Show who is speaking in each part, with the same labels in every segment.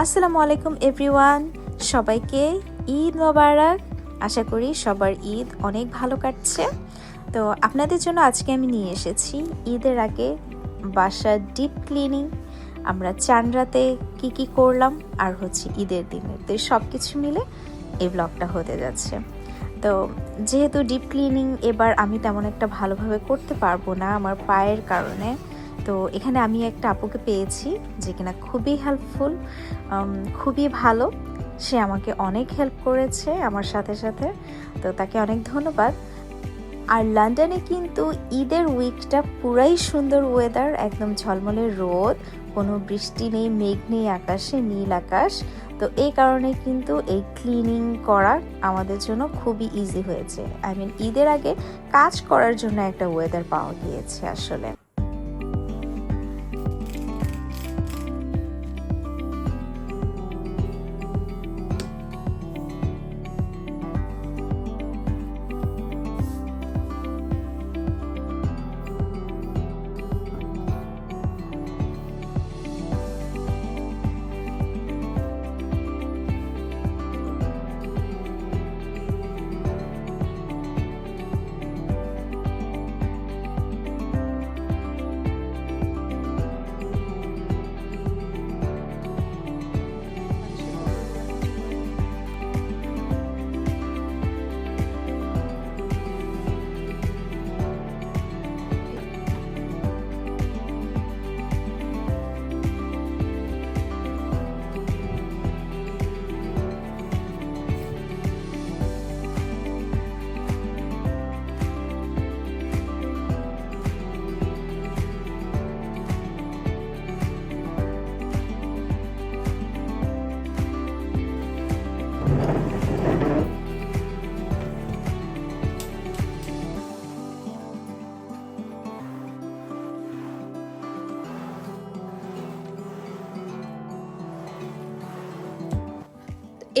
Speaker 1: আসসালামু আলাইকুম, এভরিওয়ান। সবাইকে ঈদ মোবারক। আশা করি সবার ঈদ অনেক ভালো কাটছে। তো আপনাদের জন্য আজকে আমি নিয়ে এসেছি ঈদের আগে বাসার ডিপ ক্লিনিং আমরা চান রাতে কী কী করলাম আর হচ্ছে ঈদের দিনে তো সব কিছু মিলে এই ব্লগটা হতে যাচ্ছে। তো যেহেতু ডিপ ক্লিনিং এবার আমি তেমন একটা ভালোভাবে করতে পারব না আমার পায়ের কারণে তো এখানে আমি একটা আপুকে পেয়েছি যে কিনা খুবই হেল্পফুল খুবই ভালো। সে আমাকে অনেক হেল্প করেছে আমার সাথে সাথে। তো তাকে অনেক ধন্যবাদ। আর লন্ডনে কিন্তু ঈদের উইকটা পুরাই সুন্দর ওয়েদার একদম ঝলমলে রোদ, কোনো বৃষ্টি নেই, মেঘ নেই, আকাশে নীল আকাশ। তো এই কারণে কিন্তু এই ক্লিনিং করা আমাদের জন্য খুবই ইজি হয়েছে। আই মিন ঈদের আগে কাজ করার জন্য একটা ওয়েদার পাওয়া গিয়েছে আসলে।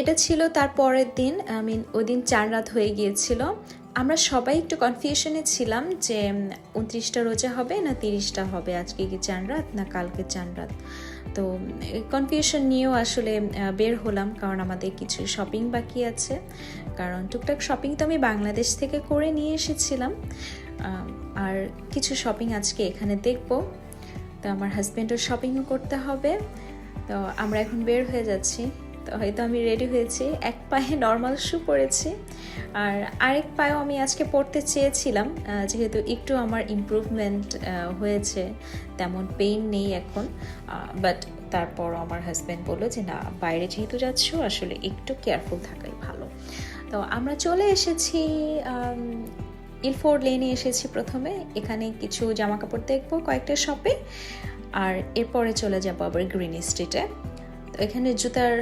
Speaker 1: এটা ছিল তার পরের দিন, আই মিন ওই দিন চার রাত হয়ে গিয়েছিল। আমরা সবাই একটু কনফিউশনে ছিলাম যে উনত্রিশটা রোজা হবে না তিরিশটা হবে, আজকে কি চান রাত না কালকে চান রাত? তো কনফিউশন নিয়েও আসলে বের হলাম, কারণ আমাদের কিছু শপিং বাকি আছে। কারণ টুকটাক শপিং তো আমি বাংলাদেশ থেকে করে নিয়ে এসেছিলাম। আর কিছু শপিং আজকে এখানে দেখব। তো আমার হাজব্যান্ডও শপিংও করতে হবে। তো আমরা এখন বের হয়ে যাচ্ছি। তো হয়তো আমি রেডি হয়েছি। এক পায়ে নর্মাল শু পরেছি। আর আরেক পায়েও আমি আজকে পড়তে চেয়েছিলাম যেহেতু একটু আমার ইমপ্রুভমেন্ট হয়েছে। তেমন পেইন নেই এখন। বাট তারপর আমার হাজব্যান্ড বলল যে, না, বাইরে যেহেতু যাচ্ছ, আসলে একটু কেয়ারফুল থাকাই ভালো। তো আমরা চলে এসেছি ইলফোর্ড লেনে এসেছি প্রথমে। এখানে কিছু জামা কাপড় দেখব, কয়েকটা শপে আর এরপরে চলে যাব আবার গ্রিন স্ট্রিটে তো এখানে জুতার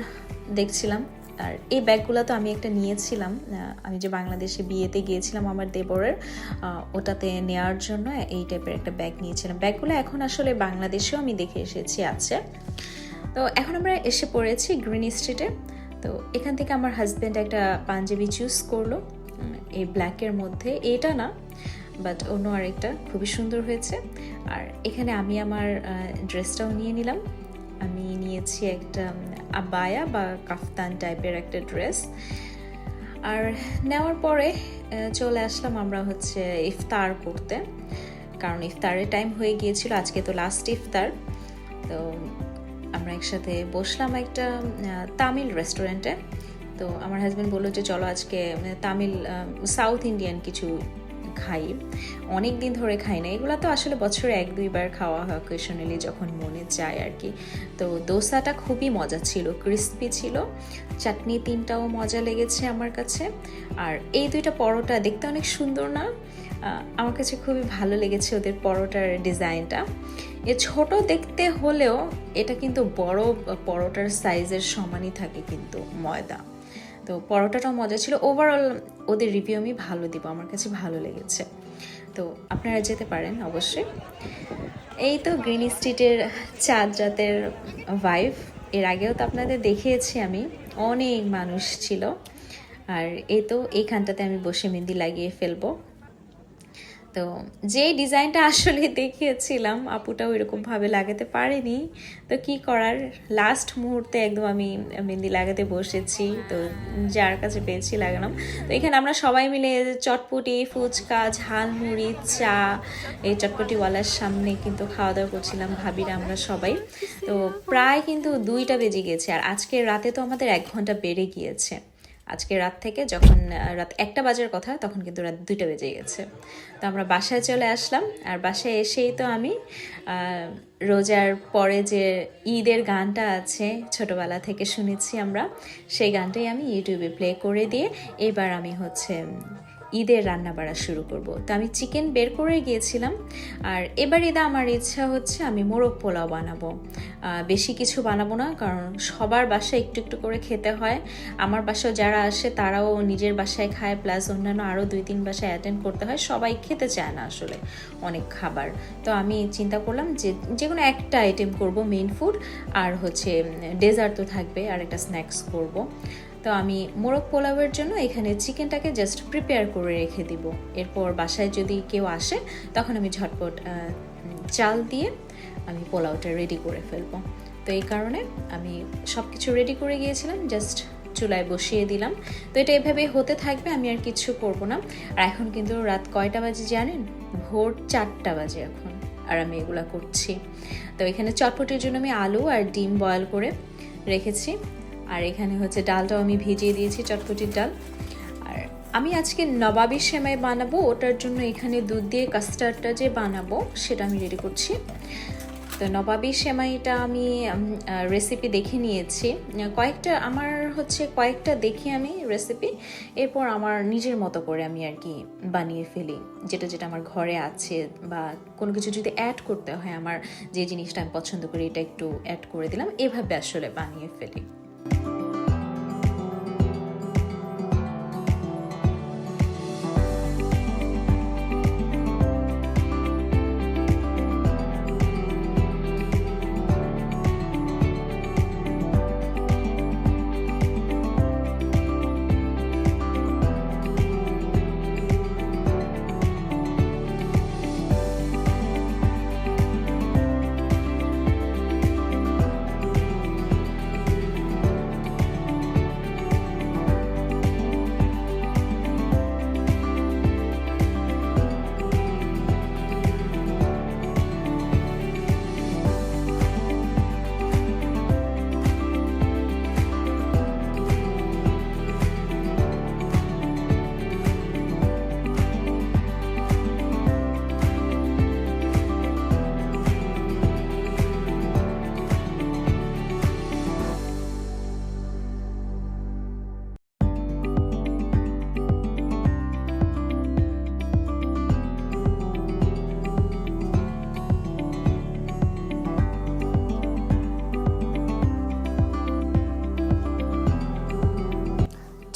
Speaker 1: দেখছিলাম। আর এই ব্যাগগুলো তো আমি একটা নিয়েছিলাম। আমি যে বাংলাদেশে বিয়েতে গিয়েছিলাম আমার দেবরের ওটাতে নেওয়ার জন্য এই টাইপের একটা ব্যাগ নিয়েছিলাম। ব্যাগগুলো এখন আসলে বাংলাদেশেও আমি দেখে এসেছি আছে। তো এখন আমরা এসে পড়েছি গ্রিন স্ট্রিটে তো এখান থেকে আমার হাজব্যান্ড একটা পাঞ্জাবি চুজ করল এই ব্ল্যাকের মধ্যে। এটা না বাট অন্য আরেকটা। খুবই সুন্দর হয়েছে। আর এখানে আমি আমার ড্রেসটাও নিয়ে নিলাম। আমি নিয়েছি একটা আবায়া বা কাফতান টাইপের একটা ড্রেস আর নেওয়ার পরে চলে আসলাম আমরা হচ্ছে ইফতার করতে। কারণ ইফতারের টাইম হয়ে গিয়েছিল, আজকে তো লাস্ট ইফতার। তো আমরা একসাথে বসলাম একটা তামিল রেস্টুরেন্টে তো আমার হাজব্যান্ড বলল যে, চলো আজকে তামিল সাউথ ইন্ডিয়ান কিছু খাই। অনেক দিন ধরে খাই না। এগুলো তো আসলে বছরে এক দুইবার খাওয়া হয় অকেশনালি যখন মনে যায় আর কি। তো দোসাটা খুবই মজা ছিল ক্রিস্পি ছিল। চাটনি তিনটাও মজা লেগেছে আমার কাছে। আর এই দুইটা পরোটা দেখতে অনেক সুন্দর না? আমার কাছে খুবই ভালো লেগেছে ওদের পরোটার ডিজাইনটা। এ ছোট দেখতে হলেও এটা কিন্তু বড় পরোটার সাইজের সমানই থাকে কিন্তু ময়দা। তো পরোটাটাও মজা ছিল। ওভারঅল ওদের রিভিউ আমি ভালো দিব, আমার কাছে ভালো লেগেছে। তো আপনারা যেতে পারেন অবশ্যই। এই তো গ্রিন স্ট্রিটের চাঁদ রাতের ভাইভ এর আগেও তো আপনাদের দেখিয়েছি আমি, অনেক মানুষ ছিল। আর এ তো এইখানটাতে আমি বসে মেহেন্দি লাগিয়ে ফেলব। তো যে ডিজাইনটা আসলে দেখিয়েছিলাম আপুটা ওইরকম ভাবে লাগাতে পারেনি। তো কি করার? লাস্ট মুহূর্তে একদম আমি মেহেন্দি লাগাতে বসেছি, তো যার কাছে পেয়েছি লাগালাম। তো এখানে আমরা সবাই মিলে চটপটি, ফুচকা ঝালমুড়ি চা, এই চটপটিওয়ালার সামনে কিন্তু খাওয়া দাওয়া করছিলাম, ভাবিরা আমরা সবাই। তো প্রায় কিন্তু দুইটা বেজে গেছে, আর আজকে রাতে তো আমাদের এক ঘণ্টা বেড়ে গিয়েছে। আজকে রাত থেকে যখন রাত একটা বাজার কথা, তখন কিন্তু রাত দুইটা বেজে গেছে। তো আমরা বাসায় চলে আসলাম, আর বাসায় এসেই তো আমি রোজার পরে যে ঈদের গানটা আছে ছোটবেলা থেকে শুনেছি আমরা, সেই গানটাই আমি ইউটিউবে প্লে করে দিয়ে, এবার আমি হচ্ছে ঈদের রান্না বাড়া শুরু করব। তো আমি চিকেন বের করে গিয়েছিলাম, আর এবার ঈদে আমার ইচ্ছা হচ্ছে আমি মোরগ পোলাও বানাবো। বেশি কিছু বানাবো না, কারণ সবার বাসায় একটু একটু করে খেতে হয়। আমার বাসায় যারা আসে, তারাও নিজের বাসায় খায় প্লাস অন্যান্য আরও দুই তিন বাসায় অ্যাটেন্ড করতে হয়। সবাই খেতে চায় না আসলে অনেক খাবার। তো আমি চিন্তা করলাম যে যে কোনো একটা আইটেম করব মেইন ফুড আর হচ্ছে ডেজার্ট তো থাকবে, আর একটা স্ন্যাক্স করব। তো আমি মোরগ পোলাওয়ের জন্য এখানে চিকেনটাকে জাস্ট প্রিপেয়ার করে রেখে দিব। এরপর বাসায় যদি কেউ আসে, তখন আমি ঝটপট চাল দিয়ে আমি পোলাওটা রেডি করে ফেলব। তো এই কারণে আমি সব কিছু রেডি করে গিয়েছিলাম জাস্ট চুলায় বসিয়ে দিলাম। তো এটা এভাবে হতে থাকবে, আমি আর কিছু করব না। আর এখন কিন্তু রাত কয়টা বাজে জানেন? ভোর চারটা বাজে এখন, আর আমি এগুলা করছি। তো এখানে চটপটির জন্য আমি আলু আর ডিম বয়েল করে রেখেছি। আর এখানে হচ্ছে ডালটাও আমি ভিজিয়ে দিয়েছি, চটপটির ডাল। আর আমি আজকে নবাবি সেমাই বানাবো, ওটার জন্য এখানে দুধ দিয়ে কাস্টার্ডটা যে বানাবো, সেটা আমি রেডি করছি। তো নবাবি সেমাইটা আমি রেসিপি দেখে নিয়েছি। কয়েকটা, আমার হচ্ছে কয়েকটা দেখি আমি রেসিপি এরপর আমার নিজের মতো করে আমি আর কি বানিয়ে ফেলি। যেটা যেটা আমার ঘরে আছে বা কোনো কিছু যদি অ্যাড করতে হয় আমার, যে জিনিসটা আমি পছন্দ করি, এটা একটু অ্যাড করে দিলাম। এভাবে আসলে বানিয়ে ফেলি। you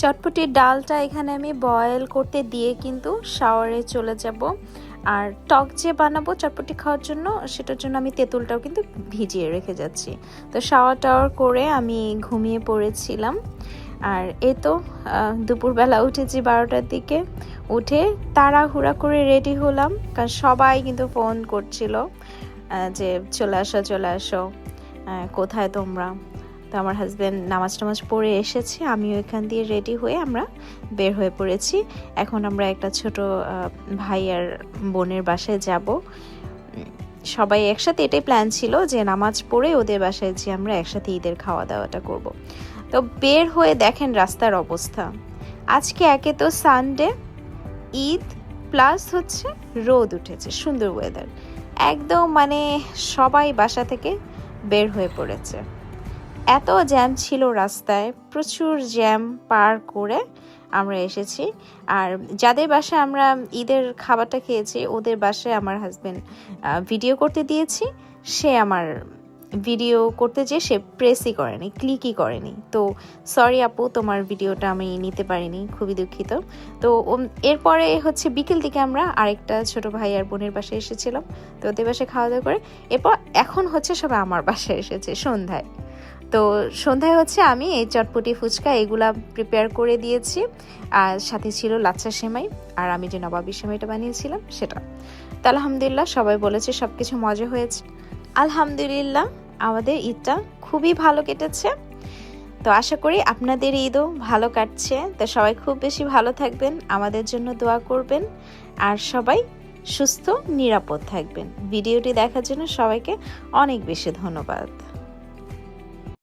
Speaker 1: চটপটির ডালটা এখানে আমি বয়েল করতে দিয়ে কিন্তু শাওয়ারে চলে যাব। আর টক যে বানাবো চটপটি খাওয়ার জন্য, সেটার জন্য আমি তেঁতুলটাও কিন্তু ভিজিয়ে রেখে যাচ্ছি। তো শাওয়ার টাওয়ার করে আমি ঘুমিয়ে পড়েছিলাম। আর এ তো দুপুরবেলা উঠেছি বারোটার দিকে। উঠে তাড়াহুড়া করে রেডি হলাম, কারণ সবাই কিন্তু ফোন করছিল যে চলে আসো চলে আসো কোথায় তোমরা? তো আমার হাজব্যান্ড নামাজ টামাজ পড়ে এসেছে, আমিও এখান দিয়ে রেডি হয়ে আমরা বের হয়ে পড়েছি। এখন আমরা একটা ছোট ভাই আর বোনের বাসায় যাব। সবাই একসাথে এটাই প্ল্যান ছিল যে নামাজ পড়ে ওদের বাসায় যে আমরা একসাথে ঈদের খাওয়া দাওয়াটা করব। তো বের হয়ে দেখেন রাস্তার অবস্থা। আজকে একে তো সানডে ঈদ প্লাস হচ্ছে রোদ উঠেছে, সুন্দর ওয়েদার একদম মানে সবাই বাসা থেকে বের হয়ে পড়েছে। এত জ্যাম ছিল রাস্তায়, প্রচুর জ্যাম পার করে আমরা এসেছি। আর যাদের বাসায় আমরা ঈদের খাবারটা খেয়েছি, ওদের বাসায় আমার হাজব্যান্ড ভিডিও করতে দিয়েছি। সে আমার ভিডিও করতে যেয়ে সে প্রেসই করেনি ক্লিকই করেনি। তো সরি আপু, তোমার ভিডিওটা আমি নিতে পারিনি, খুবই দুঃখিত। তো এরপরে হচ্ছে বিকেল দিকে আমরা আরেকটা ছোট ভাই আর বোনের বাসায় এসেছিলাম। তো ওদের বাসায় খাওয়া দাওয়া করে, এরপর এখন হচ্ছে সবাই আমার বাসায় এসেছে, সন্ধ্যায়। তো সন্ধ্যায় হচ্ছে আমি এই চটপটি ফুচকা এগুলা প্রিপেয়ার করে দিয়েছি। আর সাথে ছিল লাচ্ছা সেমাই। আর আমি যে নবাবি সেমাইটা বানিয়েছিলাম, সেটা। তো আলহামদুলিল্লাহ সবাই বলেছে সব কিছু মজা হয়েছে। আলহামদুলিল্লাহ আমাদের ঈদটা খুবই ভালো কেটেছে। তো আশা করি আপনাদের ঈদও ভালো কাটছে। তো সবাই খুব বেশি ভালো থাকবেন, আমাদের জন্য দোয়া করবেন। আর সবাই সুস্থ, নিরাপদ থাকবেন। ভিডিওটি দেখার জন্য সবাইকে অনেক বেশি ধন্যবাদ।